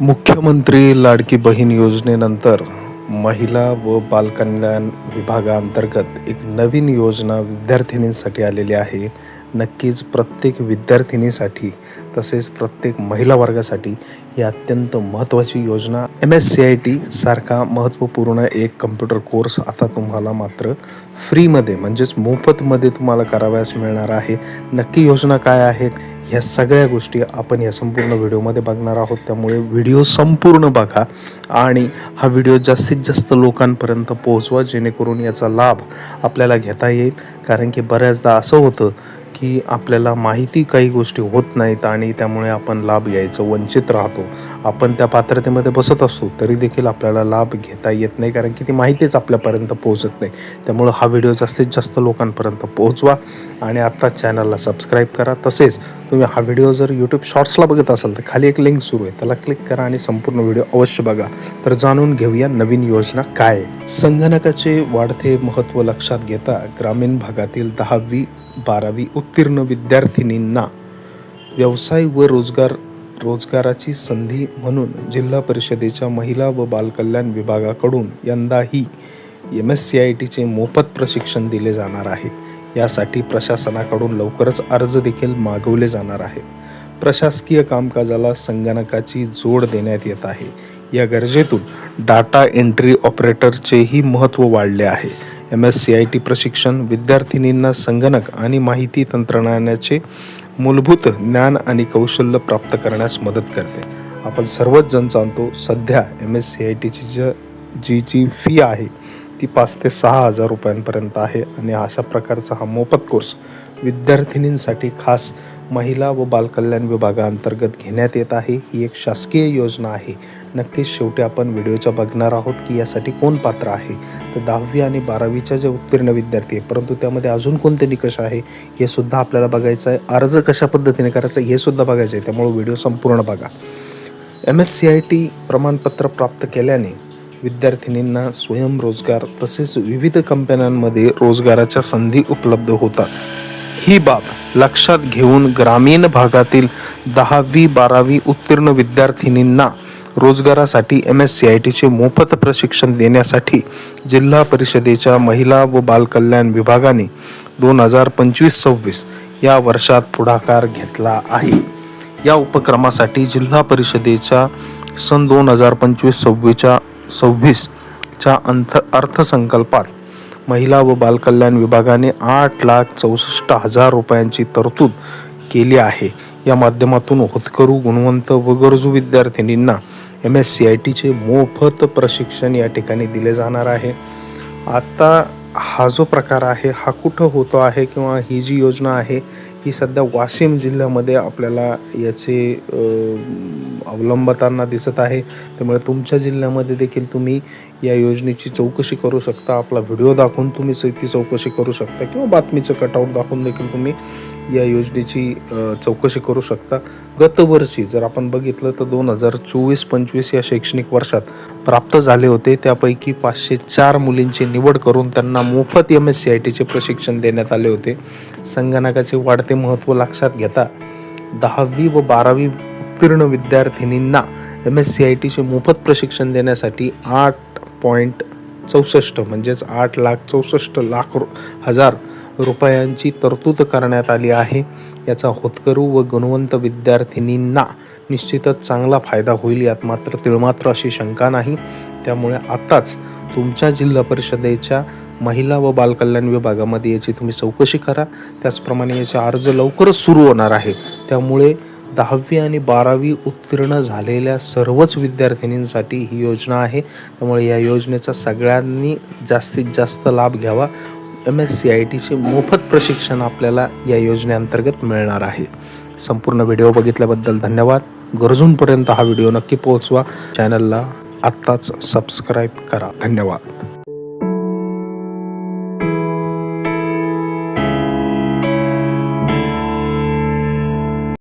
मुख्यमंत्री लाडकी बहीण योजनेनंतर महिला व बालकल्याण विभागाअंतर्गत एक नवीन योजना विद्यार्थिनींसाठी आलेली आहे. नक्कीच प्रत्येक विद्यार्थिनीसाठी तसेच प्रत्येक महिला वर्गासाठी ही अत्यंत महत्त्वाची योजना. M S C I T सारखा महत्त्वपूर्ण एक कम्प्युटर कोर्स आता तुम्हाला मात्र फ्रीमध्ये म्हणजेच मोफतमध्ये तुम्हाला करावयास मिळणार आहे. नक्की योजना काय आहे ह्या सगळ्या गोष्टी आपण या संपूर्ण व्हिडिओमध्ये बघणार आहोत. त्यामुळे व्हिडिओ संपूर्ण बघा आणि हा व्हिडिओ जास्तीत जास्त लोकांपर्यंत पोहोचवा जेणेकरून याचा लाभ आपल्याला घेता येईल. कारण की बऱ्याचदा असं होतं की आपल्याला माहिती काही गोष्टी होत नाहीत आणि त्यामुळे आपण लाभ घ्यायचं वंचित राहतो. आपण त्या पात्रतेमध्ये बसत असतो तरी देखील आपल्याला लाभ घेता येत नाही कारण की ती माहितीच आपल्यापर्यंत पोहोचत नाही. त्यामुळं हा व्हिडिओ जास्तीत जास्त लोकांपर्यंत पोहोचवा आणि आत्ता चॅनलला सबस्क्राईब करा. तसेच तुम्ही हा व्हिडिओ जर यूट्यूब शॉर्ट्सला बघत असाल तर खाली एक लिंक सुरू आहे. त्याला क्लिक करा आणि संपूर्ण व्हिडिओ अवश्य बघा. तर जाणून घेऊया नवीन योजना काय संगणकाचे वाढते महत्त्व लक्षात घेता ग्रामीण भागातील दहावी बारावी उत्तीर्ण विद्यार्थिनींना व्यवसाय व रोजगार रोजगाराची संधी म्हणून जिल्हा परिषदेच्या महिला व बालकल्याण विभागाकडून यंदाही एम एस सी आय टीचे मोफत प्रशिक्षण दिले जाणार आहे. यासाठी प्रशासनाकडून लवकरच अर्ज देखील मागवले जाणार आहेत. प्रशासकीय कामकाजाला संगणकाची जोड देण्यात येत आहे. या गरजेतून डाटा एंट्री ऑपरेटरचेही महत्त्व वाढले आहे. M S C I T प्रशिक्षण विद्यार्थिनींना संगणक आणि माहिती तंत्रज्ञानाचे मूलभूत ज्ञान आणि कौशल्य प्राप्त करण्यास मदत करते. आपण सर्वच जण जाणतो सध्या एम एस सी आय टीची ज जी जी फी आहे ती पाच ते सहा हजार रुपयांपर्यंत आहे आणि अशा प्रकारचा हा मोफत कोर्स विद्यार्थिनींसाठी खास महिला व बालकल्याण विभागाअंतर्गत घेण्यात येत आहे. ही एक शासकीय योजना आहे. नक्कीच शेवटी आपण व्हिडिओच्या बघणार आहोत की यासाठी कोण पात्र आहे. तर दहावी आणि बारावीच्या जे उत्तीर्ण विद्यार्थी आहे परंतु त्यामध्ये अजून कोणते निकष आहे हे सुद्धा आपल्याला बघायचं आहे. अर्ज कशा पद्धतीने करायचं आहे हे सुद्धा बघायचं आहे. त्यामुळे व्हिडिओ संपूर्ण बघा. M S C I T प्रमाणपत्र प्राप्त केल्याने विद्यार्थिनींना स्वयंरोजगार तसेच विविध कंपन्यांमध्ये रोजगाराच्या संधी उपलब्ध होतात. ही बाब लक्षात घेऊन ग्रामीण भागातील दहावी बारावी उत्तीर्ण विद्यार्थिनींना रोजगारासाठी एम एस सी आय टीचे मोफत प्रशिक्षण देण्यासाठी जिल्हा परिषदेच्या महिला व बालकल्याण विभागाने दोन हजार पंचवीस सव्वीस या वर्षात पुढाकार घेतला आहे. या उपक्रमासाठी जिल्हा परिषदेच्या सन दोन हजार पंचवीस सव्वीसच्या सव्वीसच्या अंथ अर्थसंकल्पात महिला व बालकल्याण विभागाने आठ लाख चौसष्ट हजार रुपयांची तरतूद केली आहे. या माध्यमातून होतकरू गुणवंत व गरजू विद्यार्थिनींना एम एस सी आय टीचे मोफत प्रशिक्षण या ठिकाणी दिले जाणार आहे. आता हा जो प्रकार आहे हा कुठं होतो आहे किंवा ही जी योजना आहे ही सध्या वाशिम जिल्ह्यामध्ये आपल्याला याचे अवलंबताना दिसत आहे. त्यामुळे तुमच्या जिल्ह्यामध्ये देखील तुम्ही या योजनेची चौकशी करू शकता. आपला व्हिडिओ दाखवून तुम्ही ती चौकशी करू शकता किंवा बातमीचं कटआउट दाखवून देखील तुम्ही या योजनेची चौकशी करू शकता. गतवर्षी जर आपण बघितलं तर दोन हजार चोवीस पंचवीस या शैक्षणिक वर्षात प्राप्त झाले होते. त्यापैकी पाचशे चार मुलींची निवड करून त्यांना मोफत एम एस सी आय टीचे प्रशिक्षण देण्यात आले होते. संगणकाचे वाढते महत्त्व लक्षात घेता दहावी व बारावी उत्तीर्ण विद्यार्थिनींना एम एस सी आय टीचे मोफत प्रशिक्षण देण्यासाठी आठ पॉईंट चौसष्ट म्हणजेच आठ लाख चौसष्ट लाख रु हजार रुपयांची तरतूद करण्यात आली आहे. याचा होतकरू व गुणवंत विद्यार्थिनींना निश्चितच चांगला फायदा होईल यात मात्र तिळमात्र अशी शंका नाही. त्यामुळे आताच तुमच्या जिल्हा परिषदेच्या महिला व बालकल्याण विभागामध्ये याची तुम्ही चौकशी करा. त्याचप्रमाणे याचे अर्ज लवकरच सुरू होणार आहे. त्यामुळे दहावी आणि बारावी उत्तीर्ण झालेल्या सर्वच विद्यार्थिनींसाठी ही योजना आहे. त्यामुळे या योजनेचा सगळ्यांनी जास्तीत जास्त लाभ घ्यावा. एम एस सी आय टीचे मोफत प्रशिक्षण आपल्याला या योजनेअंतर्गत मिळणार आहे. संपूर्ण व्हिडिओ बघितल्याबद्दल धन्यवाद. गरजूंपर्यंत हा व्हिडिओ नक्की पोहोचवा. चॅनलला आत्ताच सबस्क्राईब करा. धन्यवाद.